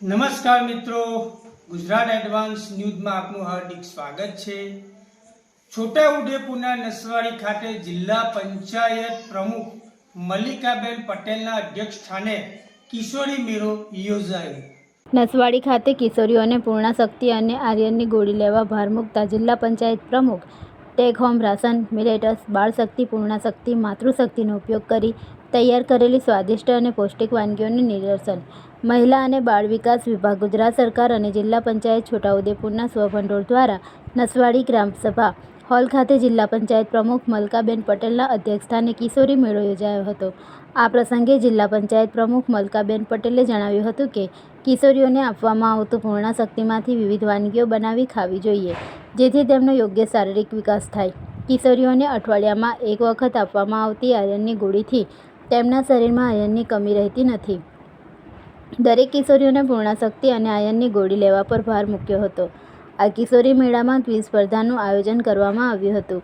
નમસ્કાર મિત્રો. ગુજરાત એડવાન્સ ન્યૂઝમાં આપનું હાર્દિક સ્વાગત છે. છોટાઉદેપુરના નસવાડી ખાતે જિલ્લા પંચાયત પ્રમુખ મલ્લિકાબેન પટેલના અધ્યક્ષ સ્થાને કિશોરી મેળો યોજાયો. નસવાડી ખાતે કિશોરીઓને પૂર્ણાશક્તિ અને આર્યનની ગોળી લેવા ભાર મૂકતા જિલ્લા પંચાયત પ્રમુખ take home ration, millets, Balshakti, Purnashakti, માતૃશક્તિનો ઉપયોગ કરી તૈયાર કરેલી સ્વાદિષ્ટ અને પૌષ્ટિક વાનગીઓનું નિદર્શન. મહિલા અને બાળ વિકાસ વિભાગ, ગુજરાત સરકાર અને જિલ્લા પંચાયત છોટાઉદેપુરના સ્વભંડોળ દ્વારા નસવાડી ગ્રામસભા હોલ ખાતે જિલ્લા પંચાયત પ્રમુખ મલકાબેન પટેલના અધ્યક્ષસ્થાને કિશોરી મેળો યોજાયો હતો. આ પ્રસંગે જિલ્લા પંચાયત પ્રમુખ મલકાબેન પટેલે જણાવ્યું હતું કે, કિશોરીઓને આપવામાં આવતું પૂર્ણાશક્તિમાંથી વિવિધ વાનગીઓ બનાવી ખાવી જોઈએ, જેથી તેમનો યોગ્ય શારીરિક વિકાસ થાય. કિશોરીઓને અઠવાડિયામાં એક વખત આપવામાં આવતી આયર્નની ગોળીથી તેમના શરીરમાં આયર્નની કમી રહેતી નથી. દરેક કિશોરીઓને પૂર્ણાશક્તિ અને આયર્નની ગોળી લેવા પર ભાર મૂક્યો હતો. આ કિશોરી મેળામાં ક્વિઝ સ્પર્ધાનું આયોજન કરવામાં આવ્યું હતું,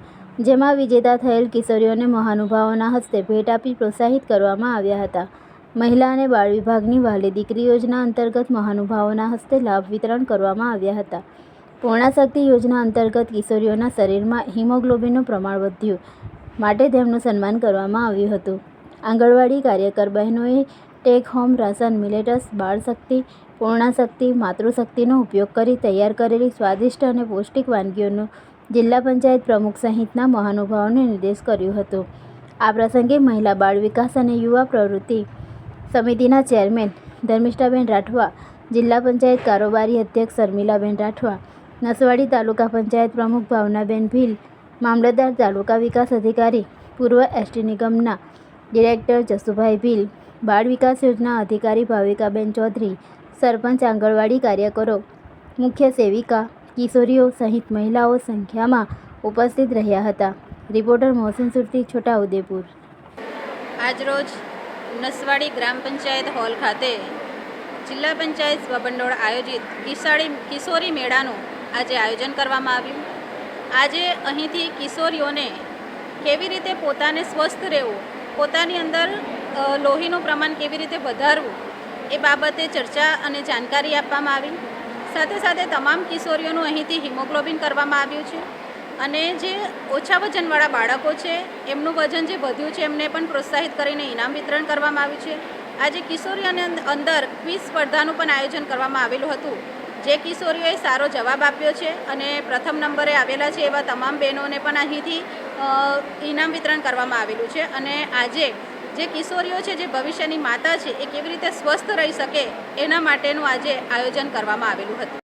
જેમાં વિજેતા થયેલ કિશોરીઓને મહાનુભાવોના હસ્તે ભેટ આપી પ્રોત્સાહિત કરવામાં આવ્યા હતા. મહિલા અને બાળ વિભાગની વાલી દીકરી યોજના અંતર્ગત મહાનુભાવોના હસ્તે લાભ વિતરણ કરવામાં આવ્યા હતા. પૂર્ણાશક્તિ યોજના અંતર્ગત કિશોરીઓના શરીરમાં હિમોગ્લોબિનનું પ્રમાણ વધ્યું, માટે તેમનું સન્માન કરવામાં આવ્યું હતું. આંગણવાડી કાર્યકર બહેનોએ take home ration millets Balshakti Purnashakti માતૃશક્તિનો ઉપયોગ કરી તૈયાર કરેલી સ્વાદિષ્ટ અને પૌષ્ટિક વાનગીઓનું જિલ્લા પંચાયત પ્રમુખ સહિતના મહાનુભાવોને નિર્દેશ કર્યો હતો. આ પ્રસંગે મહિલા બાળ વિકાસ અને યુવા પ્રવૃત્તિ સમિતિના ચેરમેન ધર્મિષ્ઠાબેન રાઠવા, જિલ્લા પંચાયત કારોબારી અધ્યક્ષ શર્મિલાબેન રાઠવા, નસવાડી તાલુકા પંચાયત પ્રમુખ ભાવનાબેન ભીલ, મામલતદાર તાલુકા વિકાસ અધિકારી પૂર્વ એસટી નિગમના ડિરેક્ટર જસુભાઈ ભીલ બાળ વિકાસ યોજના અધિકારી ભાવિકાબેન ચૌધરી, સરપંચ આંગણવાડી કાર્યકરો, મુખ્ય સેવિકા, કિશોરીઓ સહિત મહિલાઓ સંખ્યામાં ઉપસ્થિત રહ્યા હતા. રિપોર્ટર મોહસિન સુરતી, છોટાઉદેપુર. આજરોજ નસવાડી ગ્રામ પંચાયત હોલ ખાતે જિલ્લા પંચાયત સ્વભંડોળ આયોજિત કિશાળી કિશોરી મેળાનું આજે આયોજન કરવામાં આવ્યું. આજે અહીંથી કિશોરીઓને કેવી રીતે પોતાને સ્વસ્થ રહેવું, પોતાની અંદર લોહીનું પ્રમાણ કેવી રીતે વધારવું એ બાબતે ચર્ચા અને જાણકારી આપવામાં આવી. સાથે સાથે તમામ કિશોરીઓનું અહીંથી હિમોગ્લોબિન કરવામાં આવ્યું છે અને જે ઓછા વજનવાળા બાળકો છે, એમનું વજન જે વધ્યું છે, એમને પણ પ્રોત્સાહિત કરીને ઇનામ વિતરણ કરવામાં આવ્યું છે. આજે કિશોરીઓને અંદ- અંદર ક્વિઝ સ્પર્ધાનું પણ આયોજન કરવામાં આવેલું હતું. જે કિશોરીઓએ સારો જવાબ આપ્યો છે અને પ્રથમ નંબરે આવેલા છે એવા તમામ બહેનોને પણ અહીંથી ઇનામ વિતરણ કરવામાં આવેલું છે અને આજે જે કિશોરીઓ છે, જે ભવિષ્યની માતા છે, એ કેવી રીતે સ્વસ્થ રહી શકે, એના માટેનું આજે આયોજન કરવામાં આવેલું હતું.